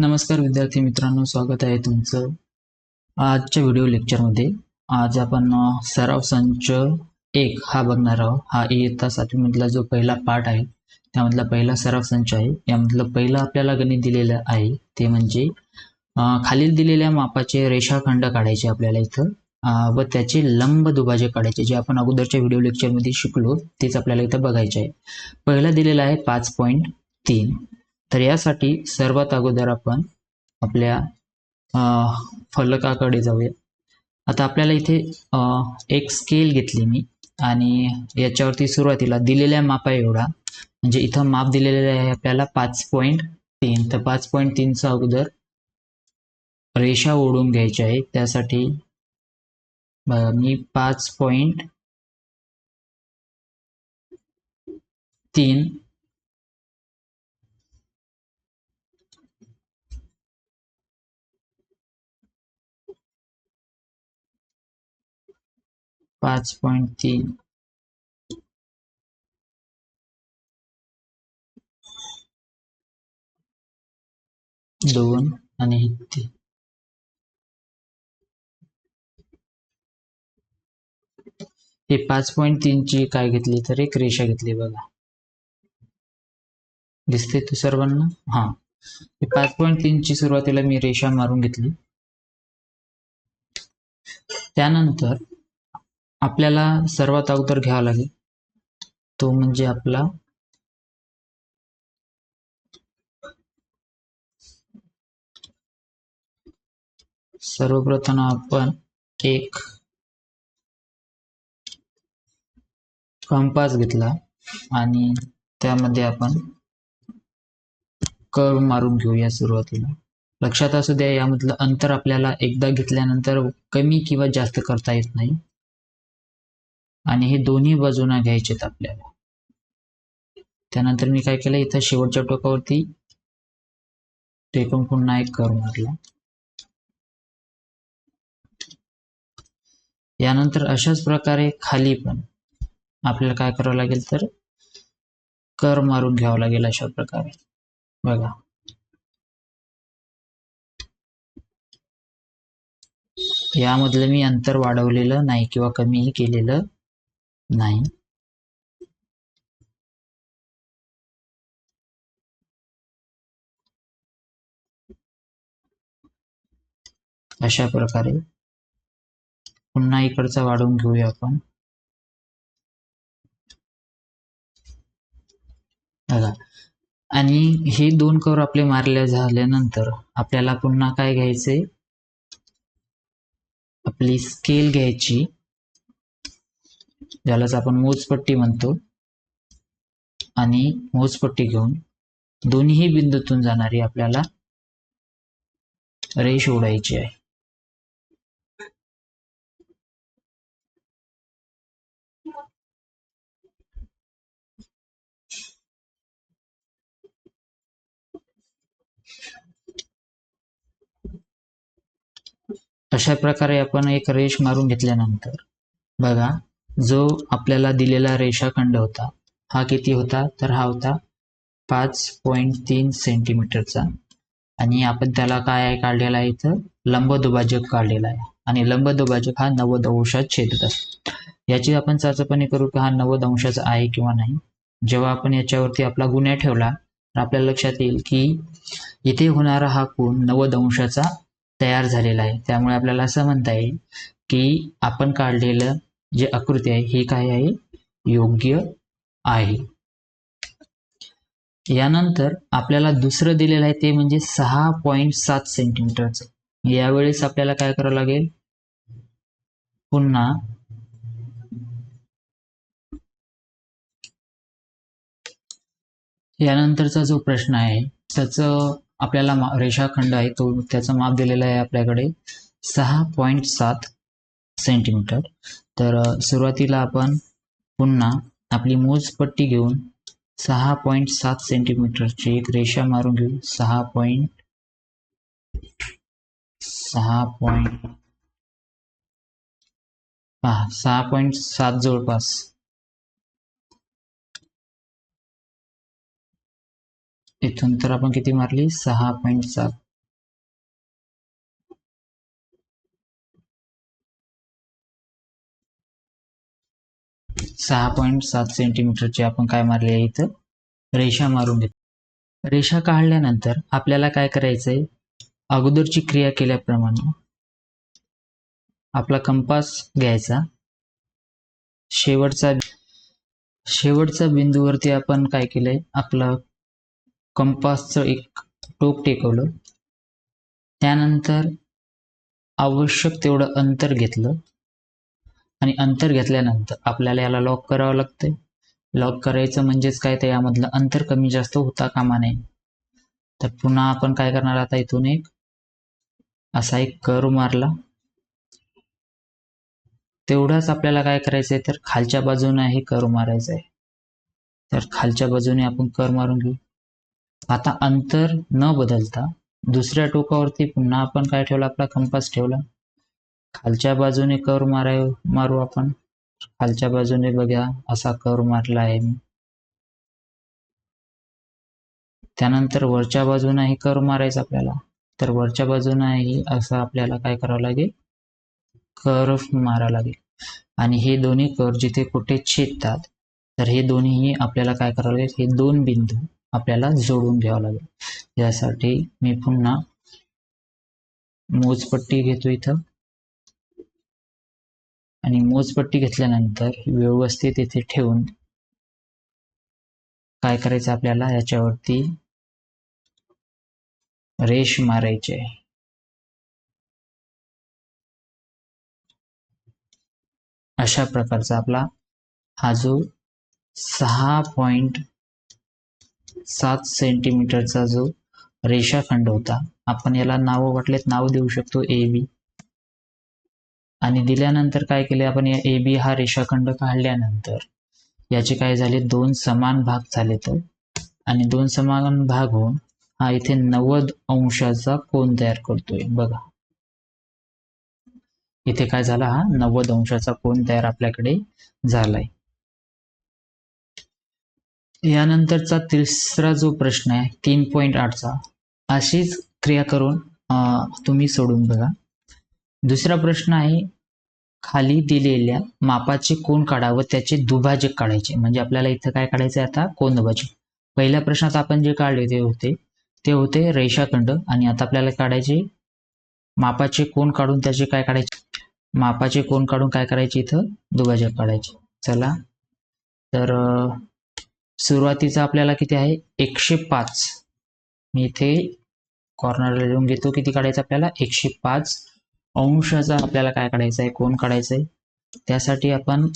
नमस्कार विद्यार्थी मित्रांनो स्वागत आहे तुमचं आजच्या व्हिडिओ लेक्चरमध्ये आज आपण सराव संच एक हा बघणार आहोत. हा इयत्ता सातवीमधला जो पहिला पाठ आहे त्यामधला पहिला सराव संच आहे. यामधलं पहिलं आपल्याला गणित दिलेलं आहे ते म्हणजे खालील दिलेल्या मापाचे रेषाखंड काढायचे आपल्याला इथं व त्याचे लंब दुभाजे काढायचे जे आपण अगोदरच्या व्हिडिओ लेक्चरमध्ये शिकलो तेच आपल्याला इथं बघायचे आहे. पहिला दिलेला आहे पाच पॉईंट तीन. तर यासाठी सर्वात अगोदर आपण आपल्या फलकाकडे जाऊया. आता आपल्याला इथे एक स्केल घेतली मी आणि याच्यावरती सुरुवातीला दिलेल्या मापा एवढा. म्हणजे इथं माप दिलेले आहे आपल्याला पाच पॉईंट तीन. तर पाच पॉईंट तीनचा अगोदर रेषा ओढून घ्यायची आहे. त्यासाठी मी पाच पॉईंट तीन पाच पॉईंट तीन. दोन आणि तीन. हे पाच पॉईंट तीनची काय घेतली तर एक रेषा घेतली बघा. दिसते तू सर्वांना? हा. हे पाच पॉईंट तीनची सुरुवातीला मी रेषा मारून घेतली. त्यानंतर आपल्याला सर्वात अगोदर घ्यावा लागेल. तो म्हणजे आपला सर्वप्रथम आपण एक कंपास घेतला आणि त्यामध्ये आपण कर्व मारून घेऊया सुरुवातीला. लक्षात असू द्या यामधलं अंतर आपल्याला एकदा घेतल्यानंतर कमी किंवा जास्त करता येत नाही. आणि हे दोन्ही बाजूना घ्यायचेत आपल्याला. त्यानंतर मी काय केलं इथं शेवटच्या टोकावरती टेकून पुन्हा एक कर मारला यानंतर अशाच प्रकारे खाली पण आपल्याला काय करावं लागेल तर कर मारून घ्यावं लागेल अशा प्रकारे. बघा. यामधलं मी अंतर वाढवलेलं नाही किंवा कमीही केलेलं नाही अशा प्रकारे पुन्हा इकडचा वाढवून घेऊया आपण. बघा आणि हे दोन कवर आपले मारले झाल्यानंतर आपल्याला पुन्हा काय घ्यायचे आपली स्केल घ्यायची. ज्यालाच आपण मोजपट्टी म्हणतो. आणि मोजपट्टी घेऊन दोन्ही बिंदूतून जाणारी आपल्याला रेष ओढायची आहे. अशा प्रकारे आपण एक रेष मारून घेतल्यानंतर बघा जो आपल्याला दिलेला रेषाखंड होता हा किती होता? तर हा होता पाच पॉईंट तीन सेंटीमीटरचा आणि आपण त्याला काय आहे काढलेला आहे इथं? लंबदुभाजक काढलेला आहे. आणि लंब दुभाजक हा नव्वद अंशात छेदत असतो. याची आपण चाचपणी करू की हा नव्वद अंशाचा आहे किंवा नाही? जेव्हा आपण याच्यावरती आपला गुन्हा ठेवला तर आपल्या लक्षात येईल की इथे होणारा हा कोण नव्वद अंशाचा तयार झालेला आहे. त्यामुळे आपल्याला असं म्हणता येईल की आपण काढलेलं जे आकृती आहे ही काय आहे? योग्य आहे. यानंतर आपल्याला दुसरं दिलेलं आहे ते म्हणजे सहा पॉईंट सात सेंटीमीटरचं. यावेळेस आपल्याला काय करावं लागेल? पुन्हा यानंतरचा जो प्रश्न आहे त्याचं आपल्याला रेषाखंड आहे तो त्याचं माप दिलेलं आहे आपल्याकडे सहा पॉईंट सात सेंटीमीटर. तर सुरुवातीला आपण पुन्हा आपली मोजपट्टी घेऊन सहा पॉईंट सात सेंटीमीटरची एक रेषा मारून घेऊ. सहा पॉईंट सहा पॉईंट पहा सहा पॉईंट सात जवळपास. इथून तर आपण किती मारली? सहा पॉईंट सात. सहा पॉईंट सात सेंटीमीटरची आपण काय मारली आहे इथं? रेषा मारून घेतो रेषा काढल्यानंतर आपल्याला काय करायचंय? अगोदरची क्रिया केल्याप्रमाणे आपला कंपास घ्यायचा. शेवटचा शेवटच्या बिंदूवरती आपण काय केलंय? आपलं कंपासचं एक टोक टेकवलं. त्यानंतर आवश्यक तेवढं अंतर घेतलं. आणि अंतर घेतल्यानंतर आपल्याला याला लॉक करावं लागतंय. लॉक करायचं म्हणजेच काय? तर यामधलं अंतर कमी जास्त होता कामा नये. तर पुन्हा आपण काय करणार? आता इथून एक असा एक कर्व मारला. तेवढाच आपल्याला काय करायचं आहे तर खालच्या बाजूने हे कर मारायचं आहे. तर खालच्या बाजूने आपण कर मारून घेऊ. आता अंतर न बदलता दुसऱ्या टोकावरती पुन्हा आपण काय ठेवलं? आपला कंपास ठेवला. खालच्या बाजूने कर माराय मारू आपण? खालच्या बाजूने बघा असा कर मारला आहे मी. त्यानंतर वरच्या बाजूनही कर मारायचा आपल्याला. तर वरच्या बाजूनही असं आपल्याला काय करावं लागेल? कर्व मारावं लागेल. आणि हे दोन्ही कर जिथे कुठे छेदतात तर हे दोन्हीही आपल्याला काय करावं लागेल? हे दोन बिंदू आपल्याला जोडून घ्यावं लागेल. यासाठी मी पुन्हा मोजपट्टी घेतो इथं. आणि मोजपट्टी घेतल्यानंतर व्यवस्थित इथे ठेवून काय करायचं आपल्याला? याच्यावरती रेश मारायचे. अशा प्रकारचा आपला हा जो सहा पॉइंट सात सेंटीमीटरचा जो रेषाखंड होता आपण याला नावं वाटलेत नाव देऊ शकतो ए बी आणि दिल्यानंतर काय केले आपण या ए बी हा रेषाखंड काढल्यानंतर याचे काय झाले दोन समान भाग झाले तर. आणि दोन समान भाग होऊन हा इथे नव्वद अंशाचा कोण तयार करतोय. बघा. इथे काय झाला हा? नव्वद अंशाचा कोण तयार आपल्याकडे झालाय. यानंतरचा तिसरा जो प्रश्न आहे तीन पॉईंट आठचा अशीच क्रिया करून तुम्ही सोडून बघा. दुसरा प्रश्न आहे खाली दिलेल्या मापाचे कोण काढावं? त्याचे दुभाजक काढायचे. म्हणजे आपल्याला इथं काय काढायचं आहे आता? कोण दुभाजक? पहिल्या प्रश्नात आपण जे काढले ते होते. ते होते रेषाखंड आणि आता आपल्याला काढायचे मापाचे कोण काढून त्याचे काय काढायचे? मापाचे कोण काढून काय करायचे इथं? दुभाजक काढायचे. चला. तर सुरुवातीचा आपल्याला किती आहे? एकशे पाच. मी इथे कॉर्नरला लिहून घेतो. किती काढायचं आपल्याला? एकशे पाच. अंशाचा आपल्याला काय काढायचं आहे? कोण काढायचं आहे? त्यासाठी आपण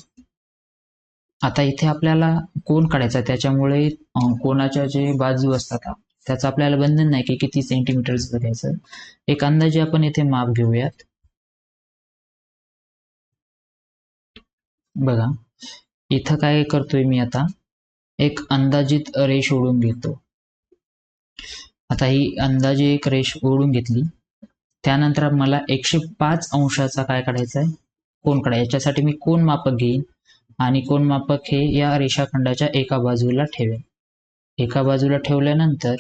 आता इथे आपल्याला कोण काढायचा त्याच्यामुळे कोणाच्या जे बाजू असतात त्याचं आपल्याला बंधन नाही की किती सेंटीमीटर घ्यायचं एक अंदाजे आपण इथे माप घेऊयात. बघा इथं काय करतोय मी आता? एक अंदाजित रेष ओढून घेतो. आता ही अंदाजे एक रेष ओढून घेतली. त्यानंतर मला एकशे पाच अंशाचा काय काढायचा आहे? कोण काढायचा? याच्यासाठी मी कोण मापक घेईन? आणि कोण मापक हे या रेषाखंडाच्या एका बाजूला ठेवेन. एका बाजूला ठेवल्यानंतर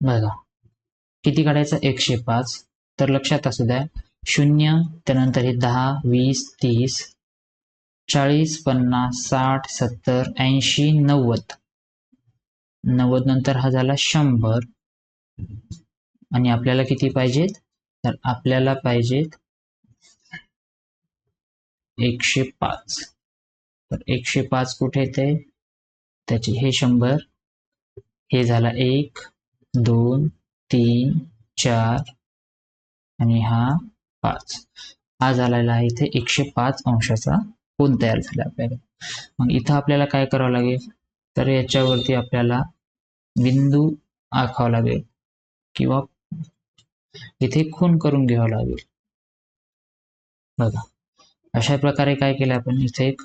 बघा किती काढायचं? एकशे पाच. तर लक्षात असू द्या शून्य त्यानंतर हे दहा वीस तीस चाळीस पन्नास साठ सत्तर ऐंशी नव्वद. नव्वद नंतर हा झाला शंभर. आणि आपल्याला किती पाहिजेत? तर आपल्याला पाहिजेत एकशे पाच. तर एकशे पाच कुठे येते? त्याचे हे शंभर. हे झाला एक दोन तीन चार आणि हा पाच. हा झालेला आहे इथे एकशे पाच अंशाचा कोण तयार झाला आपल्याला. मग इथं आपल्याला काय करावं लागेल? तर याच्यावरती आपल्याला बिंदू आखावा लागेल. किंवा इथे खून करून घ्यावं लागेल. बघा अशा प्रकारे काय केलं आपण? इथे एक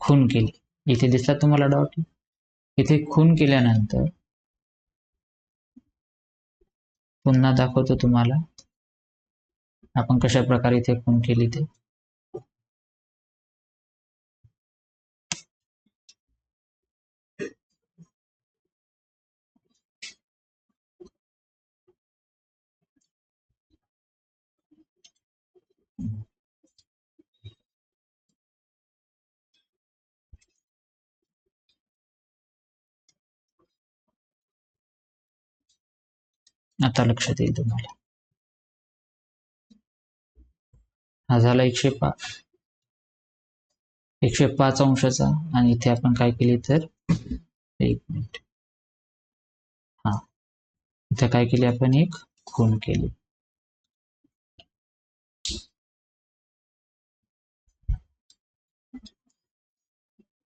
खून केली. इथे दिसला तुम्हाला डॉट? इथे खून केल्यानंतर पुन्हा दाखवतो तुम्हाला. आपण कशा प्रकारे इथे खून केली ते. आता लक्षात येईल तुम्हाला. हा झाला एकशे पाच एकशे पाच अंशाचा आणि इथे आपण काय केले तर एक मिनिट. हा. इथे काय केली आपण? एक खून केली.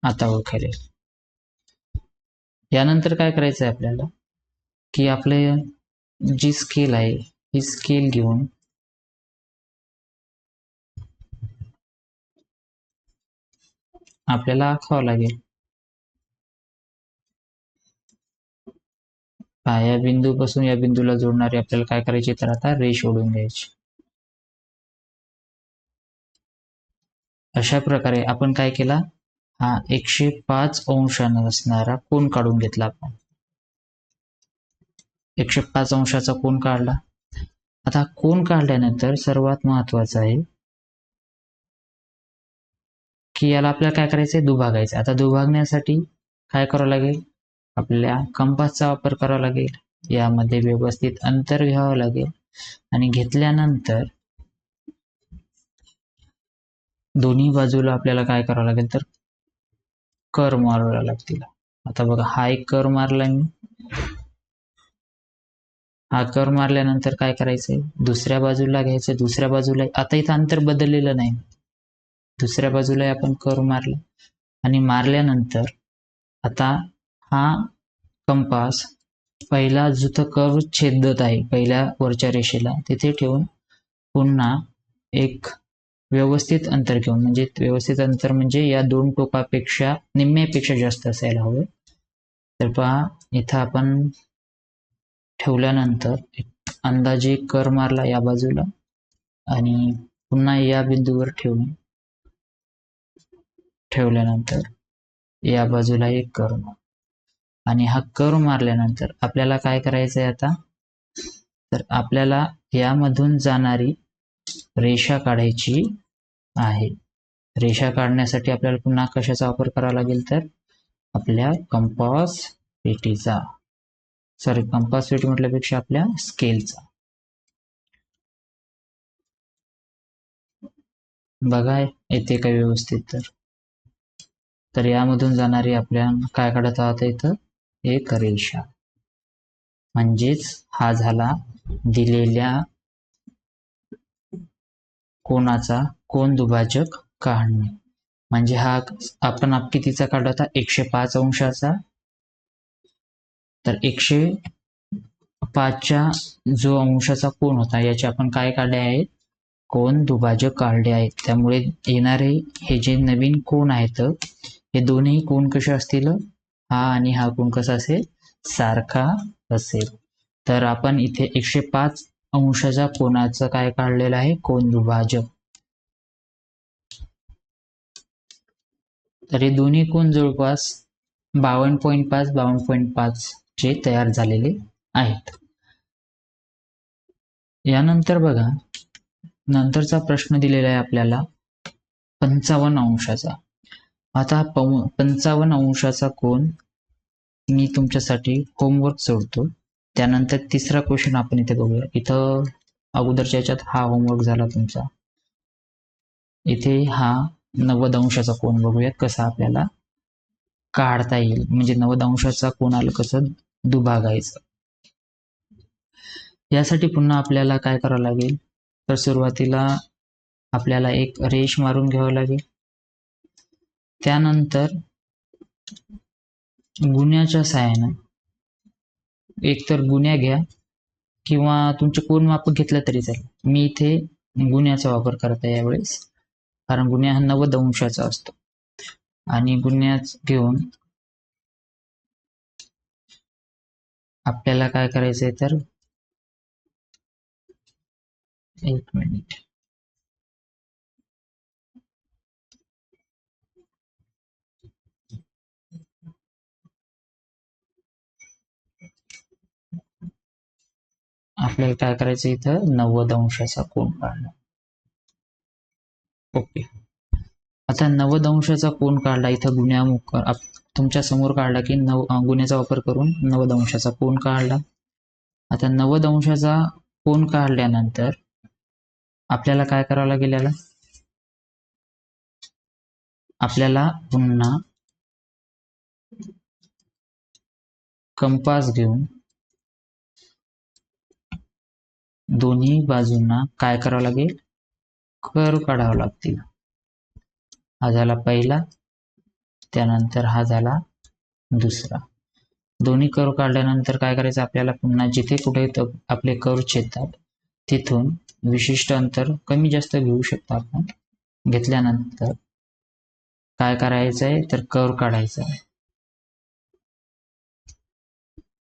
आता ओळखायला. यानंतर काय करायचं आहे आपल्याला? की आपले जी स्केल आहे ही स्केल घेऊन आपल्याला आखावं लागेल. या बिंदूपासून या बिंदूला जोडणारी आपल्याला काय करायची तर आता रेष ओढून घ्यायची. अशा प्रकारे आपण काय केला? हा एकशे पाच अंशानं असणारा कोण काढून घेतला आपण. एकशे पाच अंशाचा कोण काढला? आता कोण काढल्यानंतर सर्वात महत्वाचं आहे की याला आपल्याला काय करायचंय? दुभागायचं आता दुभागण्यासाठी काय करावं लागेल? आपल्या कंपासचा वापर करावा लागेल. यामध्ये व्यवस्थित अंतर घ्यावं लागेल. आणि घेतल्यानंतर दोन्ही बाजूला आपल्याला काय करावं लागेल तर कर मारावे लागतील. आता बघा हा एक कर मारला मी. हा कर मारल्यानंतर काय करायचंय? दुसऱ्या बाजूला घ्यायचं दुसऱ्या बाजूला. आता इथं अंतर बदललेलं नाही. दुसऱ्या बाजूला आपण कर मारला. आणि मारल्यानंतर आता हा कंपास पहिला जिथं कर्व छेदत आहे पहिल्या वरच्या रेषेला. तिथे ठेवून पुन्हा एक व्यवस्थित अंतर घेऊन म्हणजे व्यवस्थित अंतर म्हणजे या दोन टोकापेक्षा निम्म्यापेक्षा जास्त असायला हवं. तर पहा इथं आपण ठेवल्यानंतर एक अंदाजे कर मारला या बाजूला आणि पुन्हा या बिंदूवर ठेवून ठेवल्यानंतर या बाजूला एक कर मार. आणि हा कर मारल्यानंतर आपल्याला काय करायचं आहे आता? तर आपल्याला यामधून जाणारी रेषा काढायची आहे. रेषा काढण्यासाठी आपल्याला पुन्हा कशाचा वापर करावा लागेल तर? आपल्या कंपास पेटीचा. सॉरी कंपास म्हटल्यापेक्षा आपल्या स्केलचा बघा येते का व्यवस्थित तर? तर यामधून जाणारी आपल्या काय काढत आहात इथं? एक रेषा. म्हणजेच हा झाला दिलेल्या कोणाचा कोण दुभाजक काढणे. म्हणजे हा आपण आप कितीचा काढला होता एकशे पाच अंशाचा. तर एकशे पाचच्या जो अंशाचा कोण होता याचे आपण काय काढले आहेत? कोण दुभाजक काढले आहेत. त्यामुळे येणारे हे जे नवीन कोण आहेत हे दोन्ही कोण कसे असतील? हा आणि हा कोण कसा असेल? सारखा असेल. तर आपण इथे एकशे पाच अंशाचा कोणाचं काय काढलेलं आहे? कोण दुभाजक. तर हे दोन्ही कोण जवळपास बावन्न पॉईंट पाच बावन्न पॉईंट पाच. जे तयार झालेले आहेत. यानंतर बघा नंतरचा प्रश्न दिलेला आहे आपल्याला पंचावन्न अंशाचा. आता पंचावन्न अंशाचा कोण मी तुमच्यासाठी होमवर्क सोडतो. त्यानंतर तिसरा क्वेश्चन आपण इथे बघूया. इथं अगोदरच्या याच्यात हा होमवर्क झाला तुमचा. इथे हा नव्वद अंशाचा कोण बघूयात कसा आपल्याला काढता येईल. म्हणजे नव्वद अंशाचा कोणाला कसं? दुभागायचं यासाठी पुन्हा आपल्याला काय करावं लागेल? तर सुरुवातीला आपल्याला एक रेष मारून घ्यावं लागेल. त्यानंतर गुन्ह्याच्या सहाय्यानं एकतर गुन्ह्या घ्या किंवा तुमचे कोण मापक घेतलं तरी चालेल. मी इथे गुन्ह्याचा वापर करत आहे यावेळेस. कारण गुन्हा हा नव्वद अंशाचा असतो. आणि गुन्ह्याच घेऊन आपल्याला काय करायचंय तर? एक मिनिट आपल्याला काय करायचं इथं? नव्वद अंशाचा कोण काढला. ओके. आता नव्वद अंशाचा कोण काढला इथं गुन्ह्यामुख तुमच्यासमोर काढला की नव गुन्ह्याचा वापर करून नव्वद अंशाचा कोण काढला? आता नव्वद अंशाचा कोण काढल्यानंतर आपल्याला काय करावं लागेल याला? आपल्याला पुन्हा कंपास घेऊन दोन्ही बाजूंना काय करावं लागेल? कर काढावं लागतील. हा झाला पहिला. त्यानंतर हा झाला दुसरा. दोन्ही कर्व काढल्यानंतर काय करायचं? आपल्याला पुन्हा जिथे कुठे आपले कर्व छेदतात तिथून विशिष्ट अंतर कमी जास्त घेऊ शकतो आपण. घेतल्यानंतर काय करायचं आहे तर कर्व काढायचा आहे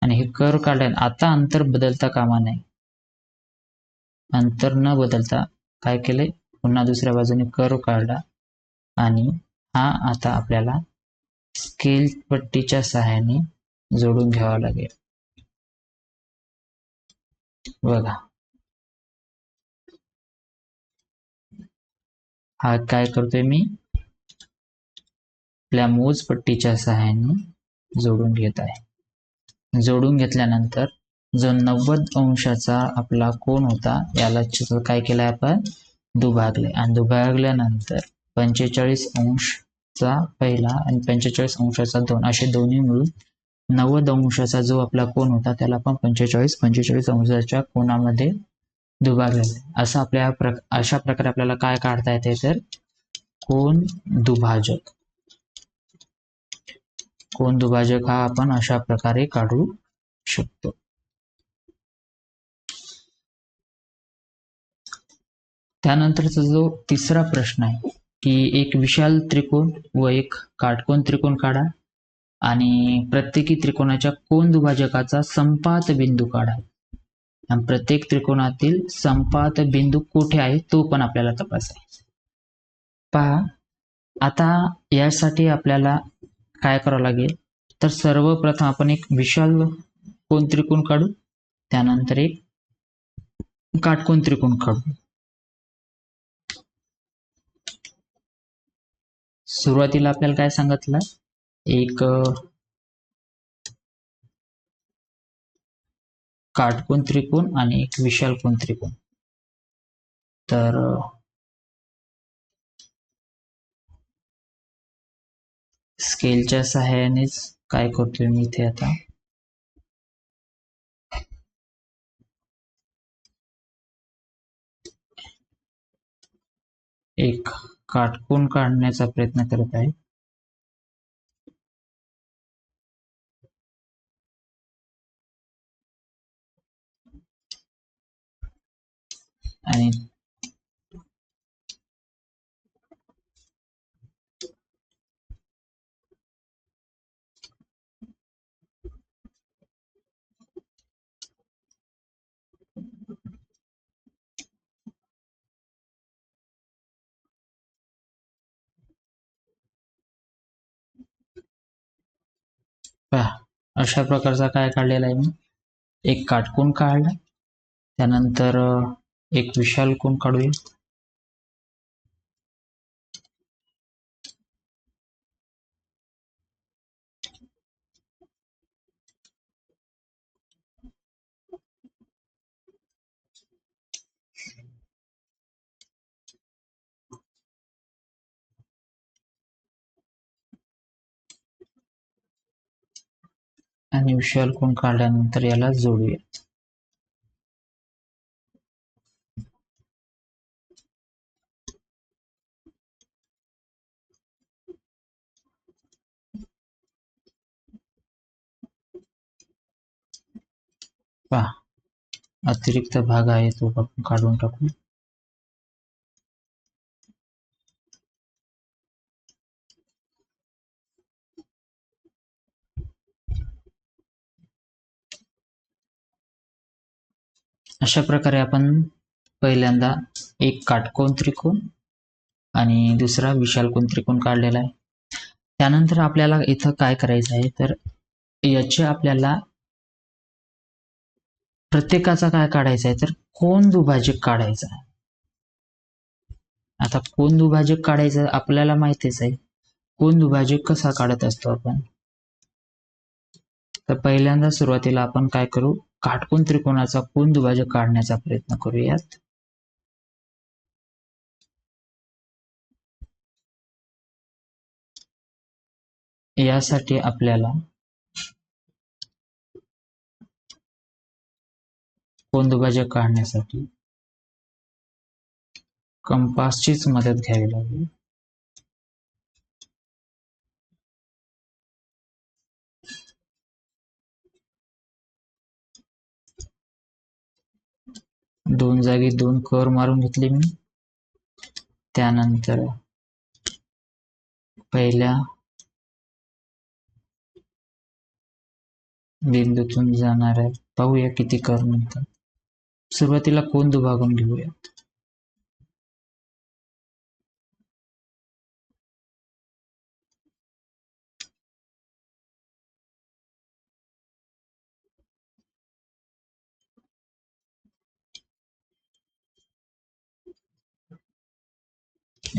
आणि हे कर्व काढल्या आता अंतर बदलता कामा नये. अंतर न बदलता काय केले पुन्हा दुसऱ्या बाजूने कर्व काढला आणि हा आता आपल्याला स्केल पट्टीच्या सहाय्याने जोडून घ्यावा लागेल. बघा. हा काय करतोय मी? आपल्या मोज पट्टीच्या सहाय्याने जोडून घेत आहे. जोडून घेतल्यानंतर जो नव्वद अंशाचा आपला कोण होता याला काय केलंय आपण? दुभागले. आणि दुभागल्यानंतर पंचेचाळीस अंशचा पहिला आणि पंचेचाळीस अंशाचा दोन असे दोन्ही मिळून नव्वद अंशाचा जो आपला कोण होता त्याला आपण पंचेचाळीस पंचेचाळीस अंशाच्या कोणामध्ये दुभागलेला असं आपल्या अशा प्रकारे आपल्याला काय काढता येते तर? कोण दुभाजक. कोण दुभाजक हा आपण अशा प्रकारे काढू शकतो. त्यानंतरचा जो तिसरा प्रश्न आहे की एक विशाल त्रिकोण व एक काटकोन त्रिकोण काढा आणि प्रत्येकी त्रिकोणाच्या कोण दुभाजकाचा संपात बिंदू काढा. आणि प्रत्येक त्रिकोणातील संपात बिंदू कुठे आहे तो पण आपल्याला तपासायचा पहा आता यासाठी आपल्याला काय करावं लागेल? तर सर्वप्रथम आपण एक विशाल कोण त्रिकोण काढू त्यानंतर एक काटकोन त्रिकोण काढू. सुरुवातीला आपल्याला काय सांगितलं? एक काटकोन त्रिकोण आणि एक विशाल कोन त्रिकोण. तर स्केलच्या सहाय्यानेच काय करतोय मी इथे आता? एक काटकोन काढण्याचा प्रयत्न करत आहे. आणि पहा अशा प्रकारचा काय काढलेला आहे मी. एक काटकोन काढला त्यानंतर एक विशाल कोण काढूया. आणि विशाल कोन काढल्यानंतर याला जोडूया. पहा अतिरिक्त भाग आहे तो आपण काढून टाकू. अशा प्रकारे आपण पहिल्यांदा एक काटकोन त्रिकोण आणि दुसरा विशालकोन त्रिकोण काढलेला आहे. त्यानंतर आपल्याला इथं काय करायचं आहे? तर याचे आपल्याला प्रत्येकाचा काय काढायचा आहे? तर कोण दुभाजक काढायचा आहे. आता कोण दुभाजक काढायचं आपल्याला माहितीच आहे. कोण दुभाजक कसा काढत असतो आपण? तर पहिल्यांदा सुरुवातीला आपण काय करू? काटकोन त्रिकोणाचा कोण दुभाजक काढण्याचा प्रयत्न करूयात. यासाठी आपल्याला कोण दुभाजक काढण्यासाठी कंपासचीच मदत घ्यावी लागेल. दोन जागी दोन कर मारून घेतले मी. त्यानंतर पहिल्या बिंदूतून जाणाऱ्या पाहूया किती कर म्हणतात सुरुवातीला कोण दुभागून घेऊयात?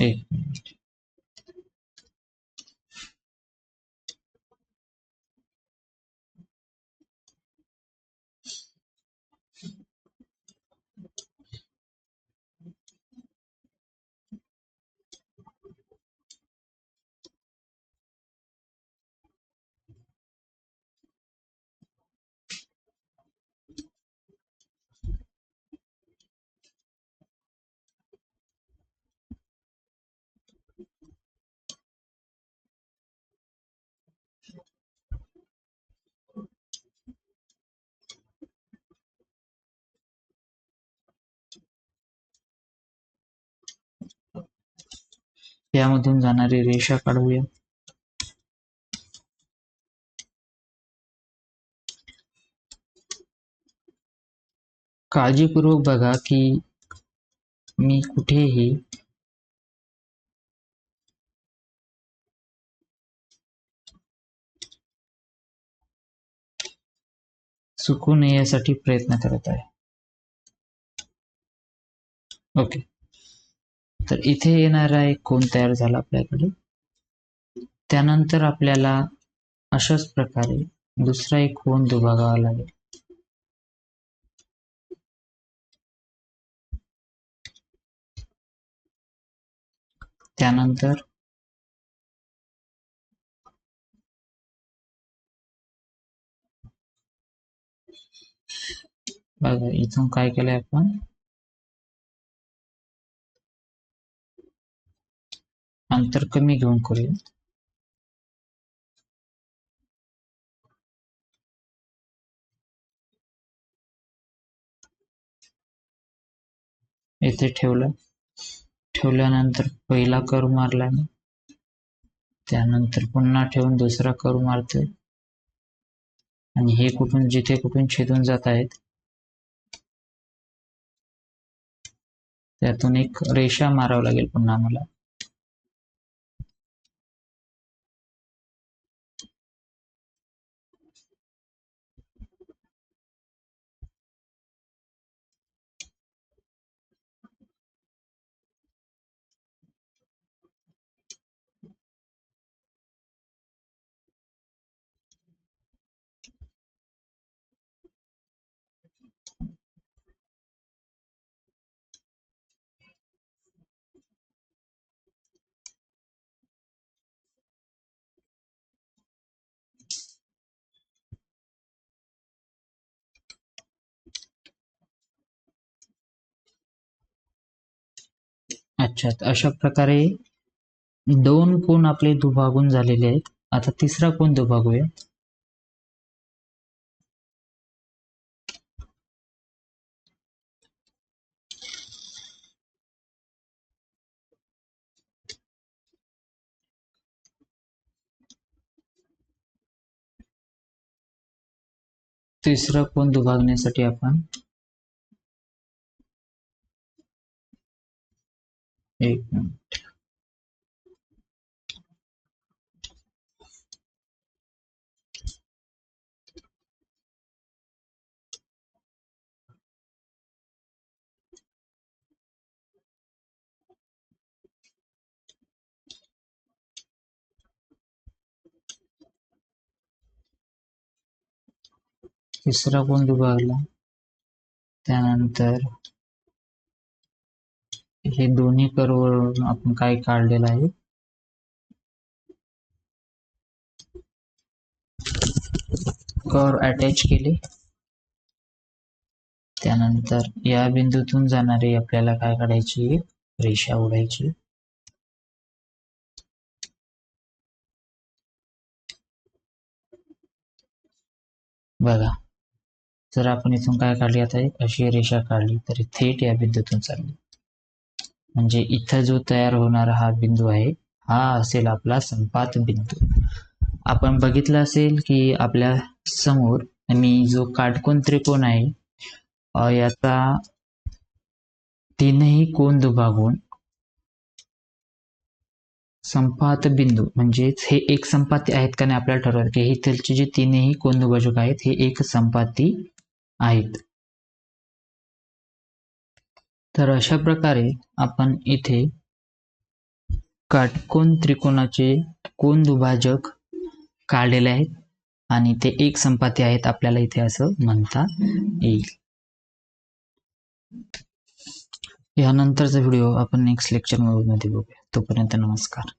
एक यामधून जाणारी रेषा काढूया. काळजीपूर्वक बघा की मी कुठेही चुकू नये यासाठी प्रयत्न करत आहे. ओके. तर इथे येणारा एक कोण तयार झाला आपल्याकडे? त्यानंतर आपल्याला अशाच प्रकारे दुसरा एक कोण दुभागावा लागेल. त्यानंतर बघा इथून काय केलंय आपण? अंतर कमी घेऊन करूया येथे ठेवलं ठेवल्यानंतर पहिला कर मारला मी त्यानंतर पुन्हा ठेवून दुसरा कर मारतोय आणि हे कुठून जिथे कुठून छेदून जात आहेत त्यातून एक रेषा मारावं लागेल पुन्हा मला अच्छा अशा प्रकारे दोन कोण आपले दुभागून झालेले आहेत. आता तिसरा कोण दुभागूया. तिसरा कोण दुभागण्यासाठी आपण eight तिसरा कोण दुभागला त्यानंतर हे दोन्ही कर्व आपण काय काढलेलं आहे? कर अटॅच केले. त्यानंतर या बिंदूतून जाणारी आपल्याला काय काढायची? रेषा ओढायची. बघा. जर आपण इथून काय काढली आता? एक अशी रेषा काढली तरी थेट या बिंदूतून चालली. म्हणजे इथं जो तयार होणारा हा बिंदू आहे हा असेल आपला संपात बिंदू. आपण बघितलं असेल की आपल्यासमोर मी जो काटकोन त्रिकोण आहे याचा तीनही कोण दुभागून संपात बिंदू म्हणजेच हे एक संपाती आहेत का नाही आपल्याला ठरवायचं की इथलचे जे तीनही कोण दुभाजक आहेत हे एक संपाती आहेत. तर अशा प्रकारे आपण इथे काटकोन त्रिकोणाचे कोण दुभाजक काढलेले आहेत आणि ते एक संपाती आहेत आपल्याला इथे असं म्हणता येईल. यानंतरचा व्हिडिओ आपण नेक्स्ट लेक्चरमध्ये बघूया. तोपर्यंत नमस्कार.